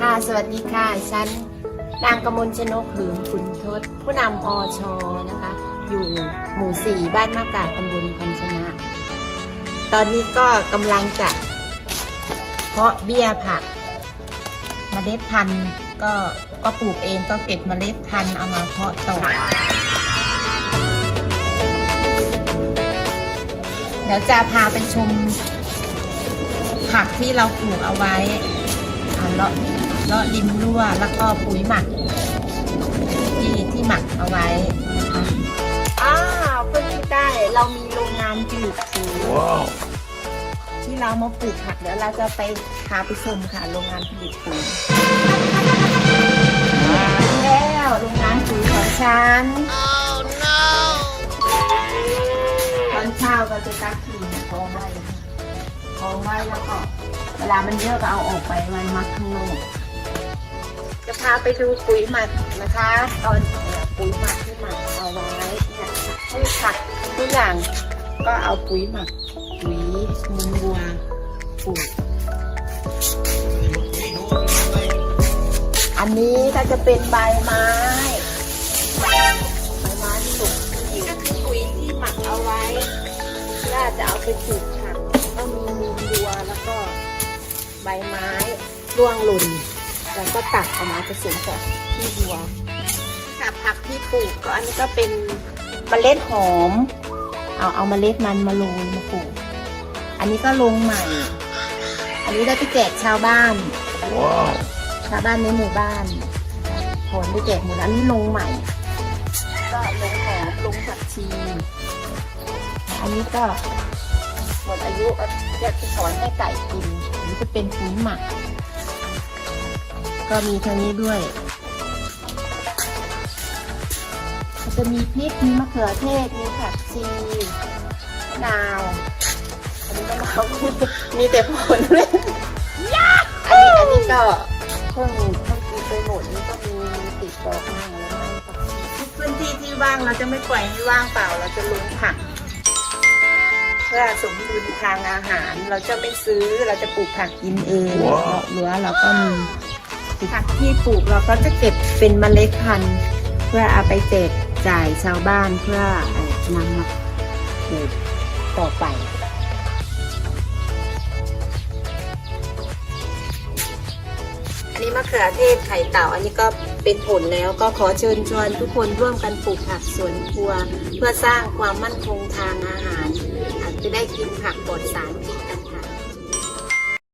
ค่ะ สวัสดีค่ะฉันนางกมลชนกหืมคุณทศ ผู้นำอชอนะคะ อยู่หมู่สี่บ้านมะกาดตำบลพันชนะ ตอนนี้ก็กำลังจะเพาะเบี้ยผักเมล็ดพันธุ์ก็ก็ปลูกเองก็เก็บเมล็ดพันธุ์เอามาเพาะต่อเดี๋ยวจะพาไปชมผักที่เราปลูกเอาไว้ อ่าเลาะเลาะริมรั่วแล้วก็ปุ๋ยหมัก ที่ที่หมักเอาไว้นะคะอ้าวเพื่อนที่ได้เรามีโรงงานปลูกปุ๋ยที่เรามาปลูกผักเดี๋ยวเราจะไปพาไปชมค่ะ โรงงานผลิตปุ๋ยแล้วโรงงานปุ๋ยของฉันตอนเช้าก็จะตักขีดกองไว้กองไว้แล้วก็ เวลามันเยอะก็เอาออกไปไว้มัดข้างนอกจะพาไปดูปุ๋ยหมักนะคะ ตอนปุ๋ยหมักที่หมักเอาไว้เนี่ยพืชผักทุกอย่างก็เอาปุ๋ยหมักปุ๋ยมูลวัวปลูกอันนี้ก็จะเป็นใบไม้ใบไม้สุกนี่ก็คือปุ๋ยที่หมักเอาไว้เพื่อจะเอาไปปลูก ใบไม้ร่วงหล่นแล้วก็ตัดออกมาผสมกับที่วัวค่ะผักที่ปลูกก็อันนี้ก็เป็นเมล็ดหอม เอาเอามาเมล็ดมันมาลงมาปลูก อันนี้ก็ลงใหม่ อันนี้ได้ไปแจกชาวบ้านชาวบ้านในหมู่บ้านผลไปแจกหมดอันนี้ลงใหม่ ก็ลงหอมลงผักชี อันนี้ก็ หมดอยุก็จะสอนให้ไก่กินอันนี้จะเป็นปุ๋ยหมัก ก็มีทางนี้ด้วยจะมีพริก มีมะเขือเทศ มีผักชีมะนาวอันนี้มะนาวมีแต่ผลเลยอันนี้อันนี้ก็เพิ่งเพิ่งกินไปหมดนี่ก็มีติดดอกมั่งอะไรมั่งทุกพื้นที่ที่ว่างเราจะไม่ปล่อยให้ว่างเปล่าเราจะลงผัก พื่อสมดุลทางอาหาร เราจะไม่ซื้อเราจะปลูกผักกินเองหรือว่าเราก็มีผักที่ปลูกเราก็จะเก็บเป็นเมล็ดพันธุ์ เพื่อเอาไปแจกจ่ายชาวบ้านเพื่อเอ่อนำมาปลูกต่อไปอันนี้มะเขือเทศไข่เต่า อันนี้ก็เป็นผลแล้วก็ขอเชิญชวนทุกคนร่วมกันปลูกผักสวนครัว เพื่อสร้างความมั่นคงทางอาหารอา จะได้กินผักปลอดสารพิษ